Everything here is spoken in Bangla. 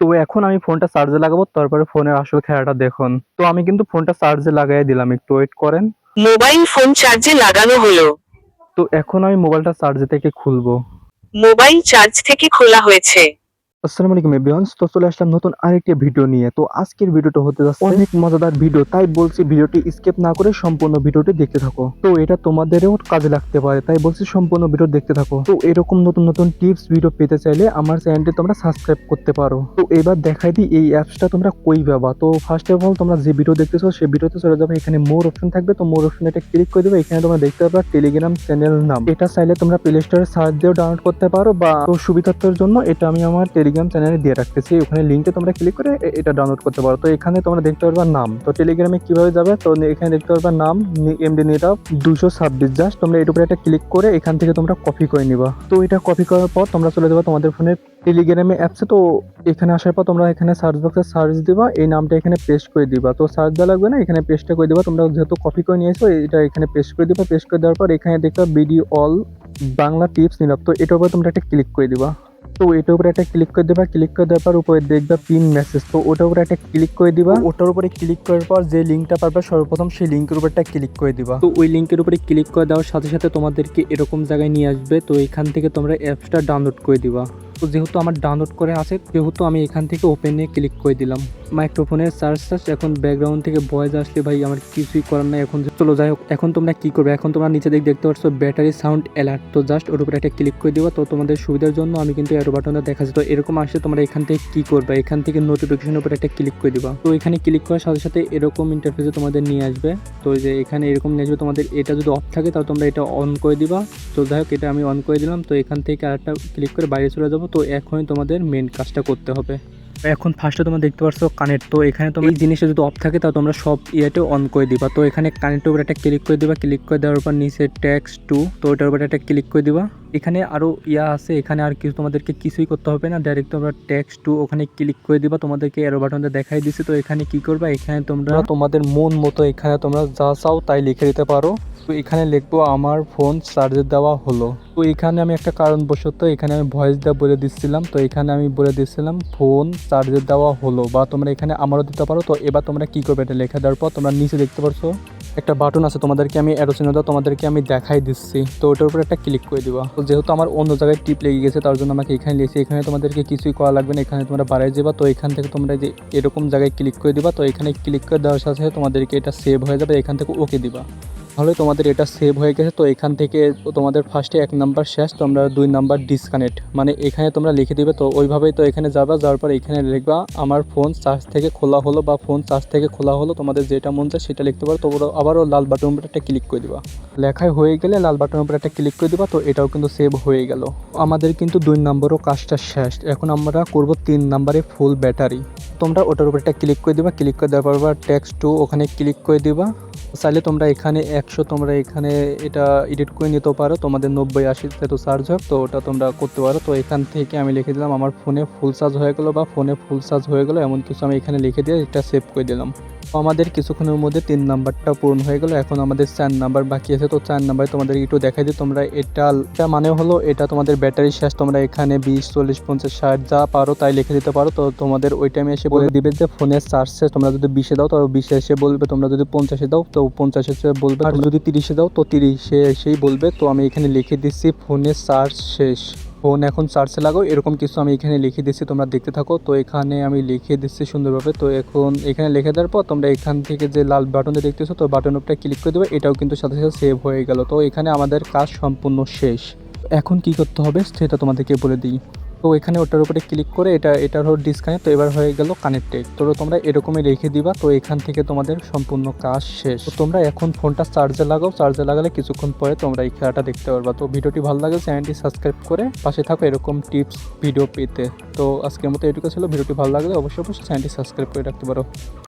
তো এখন আমি ফোনটা চার্জে লাগাবো তারপরে ফোনের আসল খেলাটা দেখুন। তো আমি কিন্তু ফোনটা চার্জে লাগাই দিলাম একটু ওয়েট করেন। মোবাইল ফোন চার্জে লাগানো হলো। তো এখন আমি মোবাইলটা চার্জে থেকে খুলবো। মোবাইল চার্জ থেকে খোলা হয়েছে। আসসালামু আলাইকুম এভরিওয়ান। তো চলে আসলাম নতুন আরেকটি ভিডিও নিয়ে। তো আজকের ভিডিওটা হতে যাচ্ছে অনেক মজাদার ভিডিও তাই বলছি ভিডিওটি স্কিপ না করে সম্পূর্ণ ভিডিওটি দেখতে থাকো। তো এটা তোমাদেরও কাজে লাগতে পারে তাই বলছি সম্পূর্ণ ভিডিও দেখতে থাকো। তো এরকম নতুন নতুন টিপস ভিডিও পেতে চাইলে আমার চ্যানেলটি তোমরা সাবস্ক্রাইব করতে পারো। তো এবার দেখাই দিই এই অ্যাপসটা তোমরা কই পাবা। তো ফার্স্ট অফ অল তোমরা যে ভিডিও দেখতেছো সেই ভিডিওতে চলে যাবে। এখানে মোর অপশন থাকবে। তো মোর অপশন এটা ক্লিক করে দেবে। এখানে তোমরা দেখতে পাবে টেলিগ্রাম চ্যানেল নাম। এটা চাইলে তোমরা প্লে স্টোরে সার্চ দিয়েও ডাউনলোড করতে পারো বা তো সুবিধার্থের জন্য এটা আমি আমার টেলিগ্রাম চ্যানেলে দিয়ে রাখতেছি। ওখানে লিঙ্কে তোমরা ক্লিক করে এটা ডাউনলোড করতে পারো। তো এখানে তোমরা দেখতে পারবা নাম। তো টেলিগ্রামে কীভাবে যাবে? তো এখানে দেখতে পারবা নাম এমডি নিরাপ দুশো ছাব্বিশ। জাস্ট তোমরা এর উপরে একটা ক্লিক করে এখান থেকে তোমরা কপি করে নিবা। তো এটা কপি করার পর তোমরা চলে যাবে তোমাদের ফোনের টেলিগ্রামে অ্যাপসে তো এখানে আসার পর তোমরা এখানে সার্চ বক্সে সার্চ দিবা। এই নামটা এখানে পেস্ট করে দিবা। তো সার্চ দেওয়া লাগবে না, এখানে পেস্টটা করে দিবা। তোমরা যেহেতু কপি করে নিয়েছো, এটা এখানে পেস্ট করে দিবা। পেস্ট করে দেওয়ার পর এখানে দেখবা বিডি অল বাংলা টিপস নিলাম। তো এটার উপরে তোমরা একটা ক্লিক করে দিবা। তো এটার উপরে একটা ক্লিক করে দেবা ক্লিক করে দেওয়ার পর উপরে দেখবা পিন মেসেজ তো ওটার উপরে একটা ক্লিক করে দিবা। ওটার উপরে ক্লিক করার পর যে লিঙ্কটা পারবে সর্বপ্রথম সেই লিঙ্কের উপর একটা ক্লিক করে দিবা। তো ওই লিঙ্কের উপরে ক্লিক করে দেওয়ার সাথে সাথে তোমাদেরকে এরকম জায়গায় নিয়ে আসবে তো এখান থেকে তোমরা অ্যাপসটা ডাউনলোড করে দিবা। তো যেহেতু আমার ডাউনলোড করে আছে যেহেতু আমি এখান থেকে ওপেনে ক্লিক করে দিলাম। মাইক্রোফোনের চার্জ চার্জ এখন ব্যাকগ্রাউন্ড থেকে ভয়েস আসলে ভাই আমার কিছুই করার নাই, এখন চলো যাই হোক, এখন তোমরা কি করবে? এখন তোমরা নিচে দিক দেখতে পাচ্ছ ব্যাটারি সাউন্ড অ্যালার্ট তো জাস্ট ওর উপরে একটা ক্লিক করে দিবা, তো তোমাদের সুবিধার জন্য আমি কিন্তু অ্যারো বাটনটা দেখাচ্ছি। তো এরকম আসলে তোমরা এখান থেকে কি করবে? এখান থেকে নোটিফিকেশনের উপরে একটা ক্লিক করে দিবা। তো এখানে ক্লিক করার সাথে সাথে এরকম ইন্টারফেসে তোমাদের নিয়ে আসবে। তো যে এখানে এরকম নিয়ে আসবে, তোমাদের এটা যদি অফ থাকে তাহলে তোমরা এটা অন করে দিবা। তো যাই হোক, এটা আমি অন করে দিলাম। তো এখান থেকে আরেকটা ক্লিক করে বাইরে চলে যাব। তো এখনই তোমাদের মেন কাজটা করতে হবে। এখন ফার্স্টে তোমরা দেখতে পাচ্ছ কানেক্ট তো এখানে তোমার এই জিনিসটা যদি অফ থাকে তাহলে তোমরা সব ইয়েটে অন করে দিবা। তো এখানে কানের উপর একটা ক্লিক করে দিবা। ক্লিক করে দেওয়ার পর নিচে ট্যাক্স টু তো ওটার উপর একটা ক্লিক করে দিবা। এখানে আরও ইয়া আছে, এখানে আর কিছু তোমাদেরকে কিছুই করতে হবে না। ডাইরেক্ট তোমরা ট্যাক্স টু ওখানে ক্লিক করে দিবা, তোমাদেরকে এরো বাটনটা দেখাই দিছি। তো এখানে কি করবা? এখানে তোমরা তোমাদের মন মতো এখানে তোমরা যা চাও তাই লিখে দিতে পারো। তো এখানে লিখব, আমার ফোন চার্জে দেওয়া হলো। তো এখানে আমি একটা কারণবশত এখানে আমি ভয়েস দেওয়া বলে দিচ্ছিলাম তো এখানে আমি বলে দিচ্ছিলাম ফোন চার্জে দেওয়া হলো। বা তোমরা এখানে আমারও দিতে পারো। তো এবার তোমরা কি করবে এটা লেখা দেওয়ার পর তোমরা নিচে দেখতে পারছ। একটা বাটন আছে, তোমাদেরকে আমি অ্যারো চিহ্ন দাও তোমাদেরকে আমি দেখাই দিচ্ছি। তো ওটার উপর একটা ক্লিক করে দিবা। তো যেহেতু আমার অন্য জায়গায় টিপ লেগে গেছে, তার জন্য আমাকে এখানে লিখছি এখানে তোমাদেরকে কিছুই করা লাগবে না, এখানে তোমরা বাড়াই যাবা। তো এখান থেকে তোমরা যে এরকম জায়গায় ক্লিক করে দিবা। তো এখানে ক্লিক করে দেওয়ার সাথে তোমাদেরকে এটা সেভ হয়ে যাবে, এখান থেকে ওকে দিবা। তাহলে তোমাদের এটা সেভ হয়ে গেছে। তো এখান থেকে তোমাদের ফার্স্টে এক নাম্বার শেষ তোমরা দুই নাম্বার ডিসকানেক্ট মানে এখানে তোমরা লিখে দিবে, তো ওইভাবেই তো এখানে যাবা, যাওয়ার পর এখানে লিখবা, আমার ফোন চার্জ থেকে খোলা হলো বা ফোন চার্জ থেকে খোলা হলো, তোমাদের যেটা মন চায় সেটা লিখতে পারো। তোমরা আবারও লাল বাটন উপরে একটা ক্লিক করে দিবা। লেখায় হয়ে গেলে লাল বাটনের উপরে একটা ক্লিক করে দিবা, তো এটাও কিন্তু সেভ হয়ে গেল। আমাদের কিন্তু দুই নম্বরও কাজটা শেষ। এখন আমরা করব তিন নাম্বারে ফুল ব্যাটারি তোমরা ওটার উপর একটা ক্লিক করে দিবা। ক্লিক করে দেওয়ার পর টেক্সট টু ওখানে ক্লিক করে দিবা। চাইলে তোমরা এখানে একশো, তোমরা এখানে এটা এডিট করে নিতে পারো। তোমাদের নব্বই আশিতে তো চার্জ হোক তো ওটা তোমরা করতে পারো। তো এখান থেকে আমি লিখে দিলাম, আমার ফোনে ফুল চার্জ হয়ে গেলো বা ফোনে ফুল চার্জ হয়ে গেলো, এমন কিছু আমি এখানে লিখে দিয়ে এটা সেভ করে দিলাম। আমাদের কিছুক্ষণের মধ্যে তিন নাম্বারটা পূরণ হয়ে গেলো। এখন আমাদের চার নাম্বার বাকি আছে। তো চার নাম্বারে তোমাদের একটু দেখাই দিই। তোমরা এটা এটা মানে হলো এটা তোমাদের ব্যাটারি শেষ। তোমরা এখানে বিশ, চল্লিশ, পঞ্চাশ, ষাট যা পারো তাই লিখে দিতে পারো। তো তোমাদের ওই টাইমে এসে বলে দিবে যে ফোনের চার্জ শেষ। তোমরা যদি বিশে দাও, তো বিশে এসে বলবে। তোমরা যদি পঞ্চাশে দাও, তো পঞ্চাশে এসে বলবে। আর যদি তিরিশে দাও, তো তিরিশে এসেই বলবে। তো আমি এখানে লিখে দিচ্ছি ফোনের চার্জ শেষ। ফোন এখন চার্জে লাগো এরকম কিছু আমি এখানে লিখে দিচ্ছি, তোমরা দেখতে থাকো। তো এখানে আমি লিখে দিচ্ছি সুন্দরভাবে। তো এখন এখানে লিখে দেওয়ার পর তোমরা এখান থেকে যে লাল বাটনটা দেখতেছো, তো বাটন উপরে ক্লিক করে দেবে। এটাও কিন্তু সাথে সাথে সেভ হয়ে গেল। তো এখানে আমাদের কাজ সম্পূর্ণ শেষ। এখন কি করতে হবে সেটা তোমাদেরকে বলে দিই। তো এখানে ওটার উপরে ক্লিক করে এটা, এটার হলো ডিসকানেক্ট তো এবার হয়ে গেল কানেক্টেড তো তোমরা এরকমই রেখে দিবা, তো এখান থেকে তোমাদের সম্পূর্ণ কাজ শেষ। তো তোমরা এখন ফোনটা চার্জে লাগাও চার্জে লাগালে কিছুক্ষণ পরে তোমরা এই খেলাটা দেখতে পারবা। তো ভিডিওটি ভালো লাগে চ্যানেলটি সাবস্ক্রাইব করে পাশে থাকো এরকম টিপস ভিডিও পেতে। তো আজকের মতো এটুকু ছিল। ভিডিওটি ভালো লাগলে অবশ্যই অবশ্যই চ্যানেলটি সাবস্ক্রাইব করে রাখতে পারো।